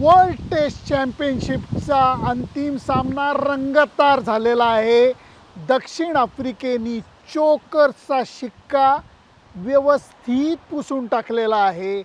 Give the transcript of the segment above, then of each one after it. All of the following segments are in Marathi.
वर्ल्ड टेस्ट चॅम्पियनशिपचा अंतिम सामना रंगतदार झालेला आहे. दक्षिण आफ्रिकेनी चोकरचा शिक्का व्यवस्थित पुसून टाकलेला आहे.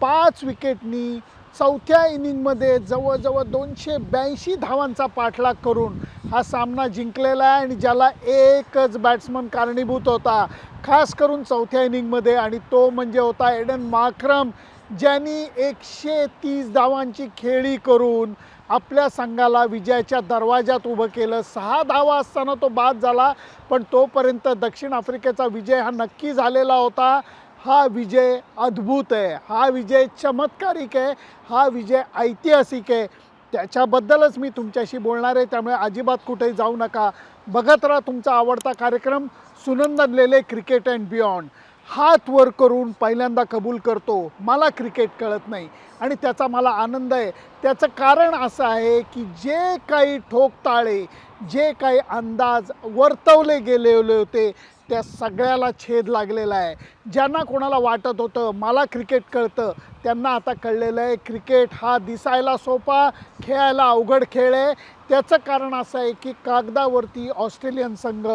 पाच विकेटनी चौथ्या इनिंगमध्ये जवळजवळ दोनशे ब्याऐंशी धावांचा पाठलाग करून हा सामना जिंकलेला आहे आणि ज्याला एकच बॅट्समन कारणीभूत होता. खास करून चौथ्या इनिंगमध्ये आणि तो म्हणजे होता एडन माक्रम. ज्यांनी एकशे तीस धावांची खेळी करून आपल्या संघाला विजयाच्या दरवाजात उभं केलं. सहा धावा असताना तो बाद झाला पण तोपर्यंत दक्षिण आफ्रिकेचा विजय हा नक्की झालेला होता. हा विजय अद्भुत आहे. हा विजय चमत्कारिक आहे. हा विजय ऐतिहासिक आहे. त्याच्याबद्दलच मी तुमच्याशी बोलणार आहे. त्यामुळे अजिबात कुठेही जाऊ नका. बघत राहा तुमचा आवडता कार्यक्रम सुनंदनलेले क्रिकेट अँड बियॉन्ड. हात वर करून पहिल्यांदा कबूल करतो. मला क्रिकेट कळत नाही. आणि त्याचा मला आनंद आहे. त्याचं कारण असं आहे की जे काही ठोकताळे जे काही अंदाज वर्तवले गेलेले होते त्या सगळ्याला छेद लागलेला आहे. ज्यांना कोणाला वाटत होतं मला क्रिकेट कळतं त्यांना आता कळलेलं आहे क्रिकेट हा दिसायला सोपा खेळायला अवघड खेळ आहे. त्याचं कारण असं आहे की कागदावरती ऑस्ट्रेलियन संघ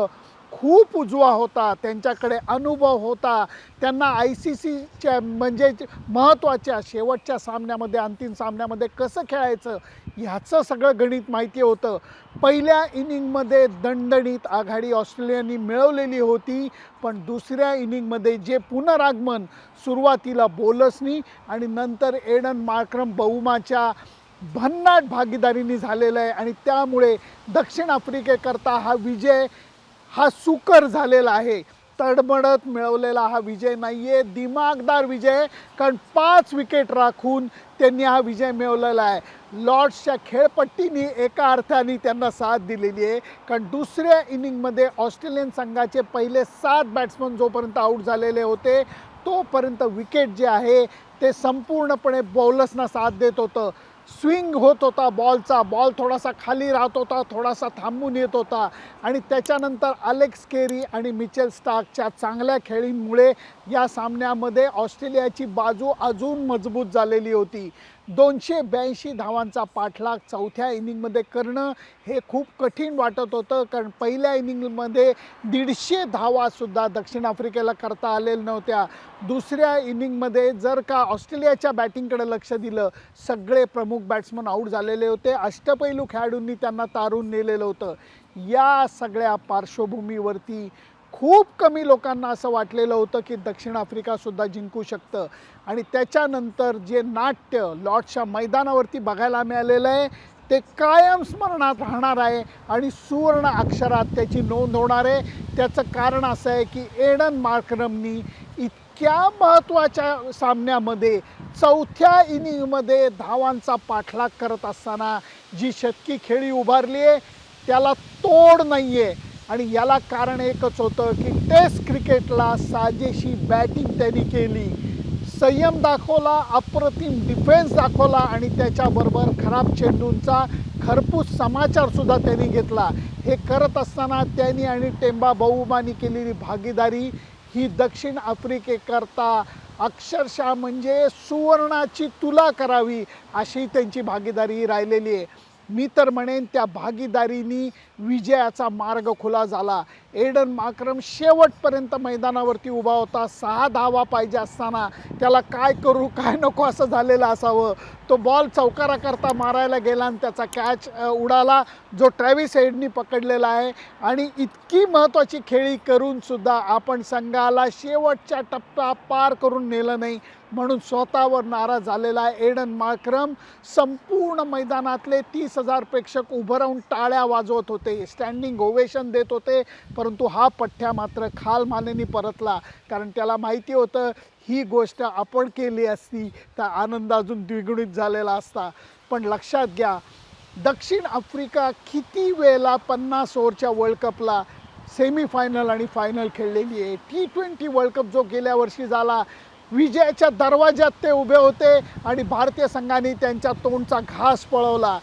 खूप उजवा होता त्यांच्याकडे अनुभव होता. त्यांना आय सी सीच्या म्हणजे महत्त्वाच्या शेवटच्या सामन्यामध्ये अंतिम सामन्यामध्ये कसं खेळायचं ह्याचं सगळं गणित माहिती होतं. पहिल्या इनिंगमध्ये दणदणीत आघाडी ऑस्ट्रेलियानी मिळवलेली होती पण दुसऱ्या इनिंगमध्ये जे पुनरागमन सुरुवातीला बोलसनी आणि नंतर एडन मार्क्रम बहुमाच्या भन्नाट भागीदारीने झालेलं आहे आणि त्यामुळे दक्षिण आफ्रिकेकरता हा विजय हा सुकर झालेला आहे. तडमडत मिळवलेला हा विजय नाही आहे दिमागदार विजय कारण पाच विकेट राखून त्यांनी हा विजय मिळवलेला आहे. लॉर्ड्सच्या खेळपट्टीने एका अर्थाने त्यांना साथ दिलेली आहे. कारण दुसऱ्या इनिंगमध्ये ऑस्ट्रेलियन संघाचे पहिले सात बॅट्समन जोपर्यंत आऊट झालेले होते तोपर्यंत विकेट जे आहे ते संपूर्णपणे बॉलर्सना साथ देत होतं. स्विंग होत होता बॉलचा. बॉल थोडासा खाली राहत होता थोडासा थांबून येत होता. आणि त्याच्यानंतर अलेक्स केरी आणि मिचेल स्टार्कच्या चांगल्या खेळींमुळे या सामन्यामध्ये ऑस्ट्रेलियाची बाजू अजून मजबूत झालेली होती. दोनशे ब्याऐंशी धावांचा पाठलाग चौथ्या इनिंगमध्ये करणं हे खूप कठीण वाटत होतं कारण पहिल्या इनिंगमध्ये दीडशे धावासुद्धा दक्षिण आफ्रिकेला करता आलेल्या नव्हत्या. दुसऱ्या इनिंगमध्ये जर का ऑस्ट्रेलियाच्या बॅटिंगकडे लक्ष दिलं सगळे प्रमुख बॅट्समन आऊट झालेले होते. अष्टपैलू खेळाडूंनी त्यांना तारून नेलेलं होतं. या सगळ्या पार्श्वभूमीवरती खूप कमी लोकांना असं वाटलेलं होतं की दक्षिण आफ्रिकासुद्धा जिंकू शकतं. आणि त्याच्यानंतर जे नाट्य लॉर्डच्या मैदानावरती बघायला मिळालेलं आहे ते कायम स्मरणात राहणार आहे आणि सुवर्ण अक्षरात त्याची नोंद होणार आहे. त्याचं कारण असं आहे की एडन मार्करमनी इतक्या महत्त्वाच्या सामन्यामध्ये चौथ्या इनिंगमध्ये धावांचा पाठलाग करत असताना जी शतकी खेळी उभारली आहे त्याला तोड नाही आहे आणि याला कारण एकच होतं की टेस्ट क्रिकेटला साजेशी बॅटिंग त्यांनी केली. संयम दाखवला अप्रतिम डिफेन्स दाखवला आणि त्याच्याबरोबर खराब चेंडूंचा खरपूस समाचारसुद्धा त्यांनी घेतला. हे करत असताना त्यांनी आणि टेंबा बहुमानी केलेली भागीदारी ही दक्षिण आफ्रिकेकरता अक्षरशः म्हणजे सुवर्णाची तुला करावी अशी त्यांची भागीदारी राहिलेली आहे. मी तर म्हणेन त्या भागीदारीनी विजयाचा मार्ग खुला झाला. एडन माक्रम शेवटपर्यंत मैदानावरती उभा होता. सहा धावा पाहिजे असताना त्याला काय करू काय नको असं झालेलं असावं. तो बॉल चौकाराकरता मारायला गेला आणि त्याचा कॅच उडाला. जो ट्रॅव्हिस हेडनी पकडलेला आहे. आणि इतकी महत्त्वाची खेळी करूनसुद्धा आपण संघाला शेवटच्या टप्पा पार करून नेलं नाही. म्हणून स्वतःवर नाराज झालेला आहे एडन माक्रम संपूर्ण मैदानातले तीस हजार प्रेक्षक उभं राहून टाळ्या वाजवत होते. स्टँडिंग ओवेशन देत होते. परंतु हा पठ्ठ्या मात्र खाल मानेनी परतला. कारण त्याला माहिती होतं ही गोष्ट आपण केली असती तर आनंद अजून द्विगुणित झालेला असता. पण लक्षात घ्या दक्षिण आफ्रिका किती वेळेला पन्नास ओव्हरच्या वर्ल्ड कपला सेमीफायनल आणि फायनल खेळलेली आहे. टी ट्वेंटी वर्ल्ड कप जो गेल्या वर्षी झाला विजयाच्या दरवाज्यात ते उभे होते आणि भारतीय संघाने त्यांच्या तोंडचा घास पळवला.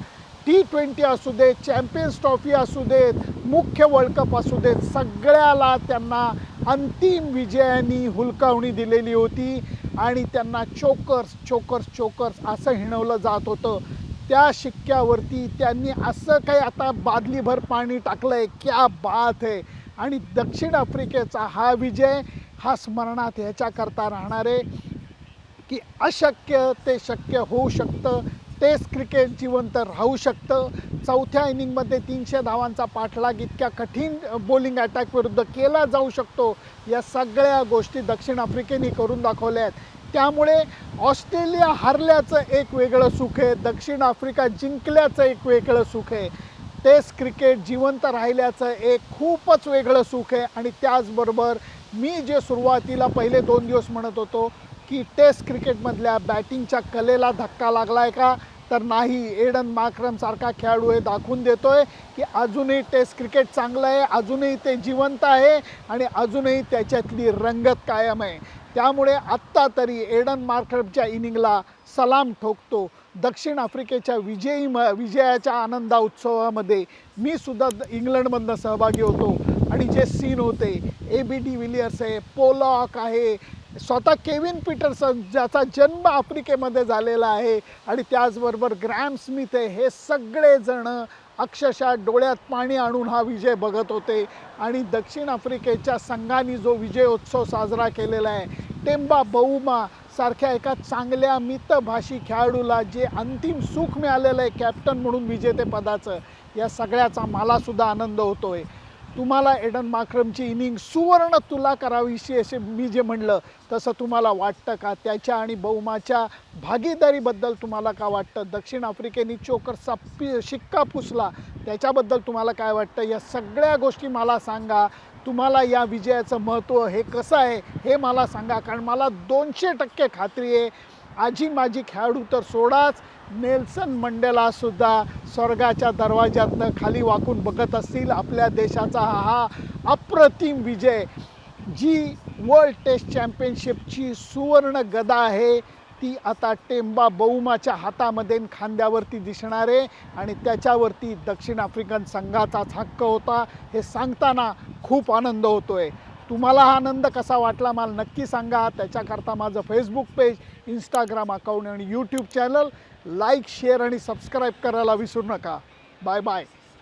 टी ट्वेंटी असू देत चॅम्पियन्स ट्रॉफी असू देत मुख्य वर्ल्ड कप असू देत सगळ्याला त्यांना अंतिम विजयानी हुलकावणी दिलेली होती आणि त्यांना चोकर्स चोकर्स चोकर्स असं हिणवलं जात होतं. त्या शिक्क्यावरती त्यांनी असं काही आता बादलीभर पाणी टाकलं आहे क्या बात आहे आणि दक्षिण आफ्रिकेचा हा विजय हा स्मरणात ह्याच्याकरता राहणार आहे की अशक्य ते शक्य होऊ शकतं. टेस्ट क्रिकेट जिवंत राहू शकतं. चौथ्या इनिंगमध्ये तीनशे धावांचा पाठलाग इतक्या कठीण बॉलिंग अटॅक विरुद्ध केला जाऊ शकतो. या सगळ्या गोष्टी दक्षिण आफ्रिकेने करून दाखवल्या आहेत. त्यामुळे ऑस्ट्रेलिया हरल्याचं एक वेगळं सुख आहे. दक्षिण आफ्रिका जिंकल्याचं एक वेगळं सुख आहे. टेस्ट क्रिकेट जिवंत राहिल्याचं एक खूपच वेगळं सुख आहे. आणि त्याचबरोबर मी जे सुरुवातीला पहिले दोन दिवस म्हणत होतो की टेस्ट क्रिकेटमधल्या बॅटिंगच्या कलेला धक्का लागला आहे का? तर नाही एडन माक्रमसारखा खेळाडू हे दाखवून देतोय की अजूनही टेस्ट क्रिकेट चांगलं आहे अजूनही ते जिवंत आहे आणि अजूनही त्याच्यातली रंगत कायम आहे. त्यामुळे आत्ता तरी एडन मार्क्रमच्या इनिंगला सलाम ठोकतो. दक्षिण आफ्रिकेच्या विजयी म विजयाच्या आनंदा उत्सवामध्ये मी सुद्धा द- इंग्लंडमधनं सहभागी होतो. आणि जे सीन होते ए बी डी विलियर्स आहे पोलॉक आहे स्वतः केविन पीटरसन ज्याचा जन्म आफ्रिकेमध्ये झालेला आहे आणि त्याचबरोबर ग्रॅम स्मिथ आहे हे सगळेजण अक्षरशः डोळ्यात पाणी आणून हा विजय बघत होते. आणि दक्षिण आफ्रिकेच्या संघाने जो विजयोत्सव साजरा केलेला आहे टेंबा बहुमा सारख्या एका चांगल्या मितभाषी खेळाडूला जे अंतिम सुख मिळालेलं आहे कॅप्टन म्हणून विजेतेपदाचं या सगळ्याचा मलासुद्धा आनंद होतो आहे तुम्हाला एडन माक्रमची इनिंग सुवर्ण तुला करावीशी असे मी जे म्हणलं तसं तुम्हाला वाटतं का? त्याच्या आणि बहुमाच्या भागीदारीबद्दल तुम्हाला का वाटतं? दक्षिण आफ्रिकेने चोकरचा पि शिक्का पुसला त्याच्याबद्दल तुम्हाला काय वाटतं? या सगळ्या गोष्टी मला सांगा. तुम्हाला या विजयाचं महत्त्व हे कसं आहे हे मला सांगा. कारण मला दोनशे टक्के खात्री आहे. आजी माझी खेळाडू तर सोडाच. नेल्सन मंडेलासुद्धा स्वर्गाच्या दरवाज्यातनं खाली वाकून बघत असतील. आपल्या देशाचा हा अप्रतिम विजय. जी वर्ल्ड टेस्ट चॅम्पियनशिपची सुवर्ण गदा आहे ती आता टेंबा बहुमाच्या हातामध्ये खांद्यावरती दिसणार आहे. आणि त्याच्यावरती दक्षिण आफ्रिकन संघाचाच हक्क होता हे सांगताना खूप आनंद होतो आहे तुम्हाला हा आनंद कसा वाटला मला नक्की सांगा. त्याच्याकरता माझं फेसबुक पेज इंस्टाग्राम अकाउंट आणि यूट्यूब चॅनल लाईक शेअर आणि सबस्क्राईब करायला विसरू नका. Bye bye.